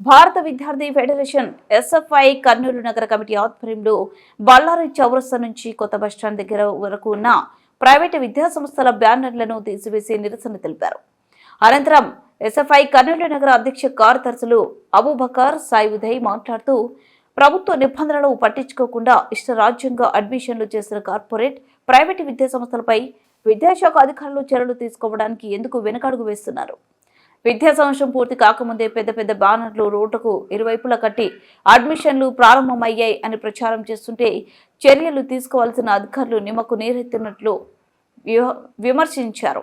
భారత విద్యార్థి federation SFI Kurnool నగర కమిటీ ఆధ్వర్యంలో బళ్ళారి చౌరస్తా నుంచి కొత్త బస్టాండ్ దగ్గర వరకు ఉన్న ప్రైవేటు విద్యాసంస్థల బ్యానర్లను తీసివేసి నిరసన తెలిపారు. అనంతరం ఎస్ఎఫ్ఐ కర్నూలు నగర అధ్యక్ష కార్యదర్శులు అబూబకర్ సాయి ఉదయ్ మాట్లాడుతూ ప్రభుత్వ నిబంధనలు పట్టించుకోకుండా ఇష్టరాజ్యంగా అడ్మిషన్లు చేసిన కార్పొరేట్ ప్రైవేటు విద్యాసంస్థలపై విద్యాశాఖ అధికారులు చర్యలు తీసుకోవడానికి ఎందుకు వెనకడుగు వేస్తున్నారు? విద్యా సంవత్సరం పూర్తి కాకముందే పెద్ద పెద్ద బ్యానర్లు రోడ్డుకు ఇరువైపులా కట్టి అడ్మిషన్లు ప్రారంభమయ్యాయి అని ప్రచారం చేస్తుంటే చర్యలు తీసుకోవాల్సిన అధికారులు నిమ్మకు నీరెత్తినట్లు విమర్శించారు.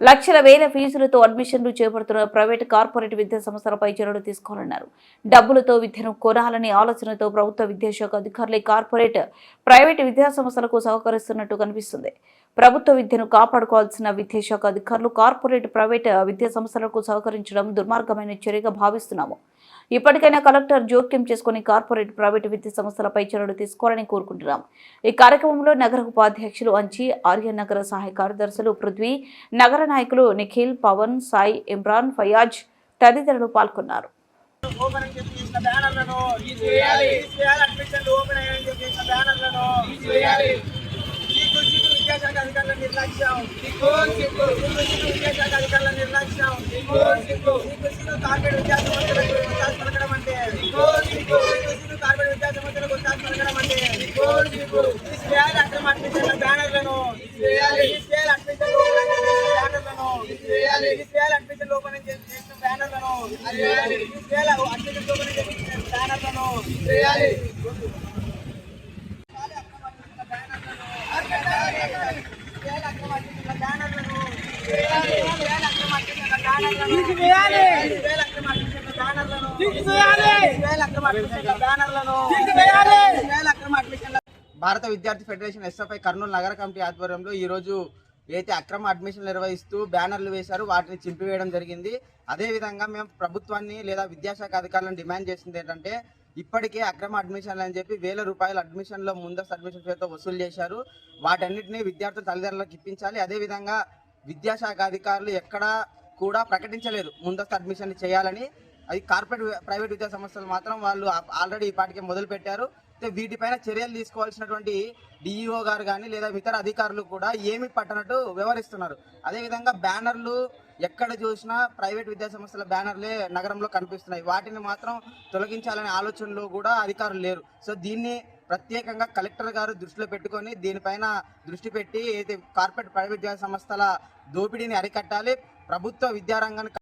లక్షల వేల ఫీజులతో అడ్మిషన్లు చేపడుతున్న ప్రైవేట్ కార్పొరేట్ విద్యా సంస్థలపై చర్యలు తీసుకోవాలన్నారు. డబ్బులతో విద్యను కొనాలనే ఆలోచనతో ప్రభుత్వ విద్యాశాఖ అధికారులే కార్పొరేట్ ప్రైవేట్ విద్యా సంస్థలకు సహకరిస్తున్నట్టు కనిపిస్తుంది. ప్రభుత్వ విద్యను కాపాడుకోవాల్సిన విద్యాశాఖ అధికారులు కార్పొరేట్ ప్రైవేట్ విద్యా సంస్థలకు సహకరించడం దుర్మార్గమైన చర్యగా భావిస్తున్నాము. ఇప్పటికైనా కలెక్టర్ జోక్యం చేసుకుని కార్పొరేట్ ప్రైవేట్ విద్యా సంస్థలపై చర్యలు తీసుకోవాలని కోరుకుంటున్నాం. ఈ కార్యక్రమంలో నగర ఉపాధ్యక్షులు అంచి ఆర్యనగర సహాయ కార్యదర్శులు పృథ్వీ నగర నాయకులు నిఖిల్ పవన్ సాయి ఇమ్రాన్ ఫయాజ్ తదితరులు పాల్గొన్నారు. ఓపెన్ అని చెప్పి చేసిన బ్యానర్లను అడ్మిషన్లు ఓపెన్ అయ్యాయని చెప్పి చేసిన బ్యానర్లను విద్యాశాఖ అధికారుల నిర్లక్ష్యం. సిగ్గు సిగ్గు విద్యాశాఖ అధికారుల నిర్లక్ష్యం సిగ్గు తీసివేయాలి అక్రమ అడ్మిషన్ల బ్యానర్లను తీసివేయాలి తీసివేయాలి అడ్మిషన్లు చేసిన బ్యానర్లను తీసివేయాలి తీసివేయాలి అడ్మిషన్లు అని చెప్పి చేసిన బ్యానర్లను తీసివేయాలి తీసివేయాలి అడ్మిషన్లు బ్యానర్లను తీసివేయాలి భారత విద్యార్థి ఫెడరేషన్ ఎస్ఎఫ్ఐ కర్నూలు నగర కమిటీ ఆధ్వర్యంలో ఈరోజు ఏదైతే అక్రమ అడ్మిషన్లు నిర్వహిస్తూ బ్యానర్లు వేశారు వాటిని చింపివేయడం జరిగింది. అదేవిధంగా మేము ప్రభుత్వాన్ని లేదా విద్యాశాఖ అధికారులను డిమాండ్ చేసింది ఏంటంటే ఇప్పటికే అక్రమ అడ్మిషన్లు అని చెప్పి వేల రూపాయల అడ్మిషన్లో ముందస్తు అడ్మిషన్ ఫీజుతో వసూలు చేశారు. వాటన్నిటిని విద్యార్థుల తల్లిదండ్రులకు ఇప్పించాలి. అదేవిధంగా విద్యాశాఖ అధికారులు ఎక్కడా కూడా ప్రకటించలేదు ముందస్తు అడ్మిషన్ చేయాలని. అది కార్పొరేట్ ప్రైవేట్ విద్యా సంస్థలు మాత్రం వాళ్ళు ఆల్రెడీ ఈ పాటికే మొదలుపెట్టారు. వీటిపైన చర్యలు తీసుకోవాల్సినటువంటి డిఈఓ గారు కానీ లేదా ఇతర అధికారులు కూడా ఏమి పట్టనట్టు వ్యవహరిస్తున్నారు అదేవిధంగా బ్యానర్లు ఎక్కడ చూసినా ప్రైవేట్ విద్యాసంస్థల బ్యానర్లే నగరంలో కనిపిస్తున్నాయి. వాటిని మాత్రం తొలగించాలనే ఆలోచనలో కూడా అధికారులు లేరు. సో దీన్ని ప్రత్యేకంగా కలెక్టర్ గారు దృష్టిలో పెట్టుకొని దీనిపైన దృష్టి పెట్టి అయితే కార్పొరేట్ ప్రైవేట్ విద్యా సంస్థల దోపిడీని అరికట్టాలి ప్రభుత్వ విద్యారంగాన్ని